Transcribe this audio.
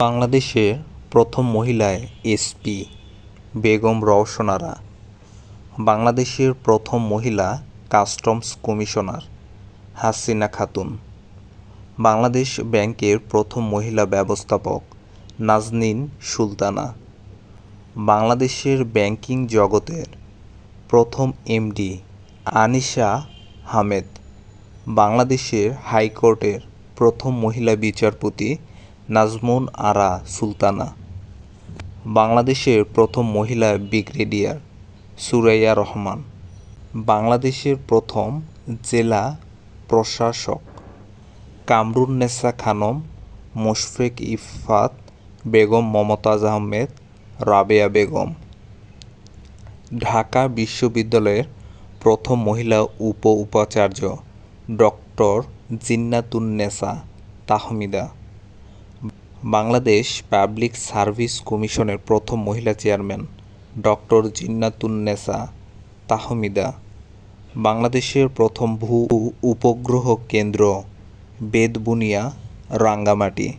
বাংলাদেশের প্রথম মহিলা এসপি বেগম রওশনারা। বাংলাদেশের প্রথম মহিলা কাস্টমস কমিশনার হাসিনা খাতুন। বাংলাদেশ ব্যাংকের প্রথম মহিলা ব্যবস্থাপক নাজনীন সুলতানা। বাংলাদেশের ব্যাংকিং জগতের প্রথম এমডি আনিশা হামেদ। বাংলাদেশের হাইকোর্টের প্রথম মহিলা বিচারপতি নাজমুন আরা সুলতানা। বাংলাদেশের প্রথম মহিলা ব্রিগেডিয়ার সুরাইয়া রহমান। বাংলাদেশের প্রথম জেলা প্রশাসক কামরুন্নেসা খানম, মুশফিক ইফাত বেগম মমতাজ আহমেদ, রাবেয়া বেগম। ঢাকা বিশ্ববিদ্যালয়ের প্রথম মহিলা উপ উপাচার্য doctor Jinnatunnesa Tahmida. Bangladesh public service কমিশনের প্রথম মহিলা চেয়ারম্যান ডক্টর জিন্নাতুন্নেসা তাহমিদা, বাংলাদেশের প্রথম ভূ, উপগ্রহ কেন্দ্র বেদবুনিয়া রাঙ্গামাটি।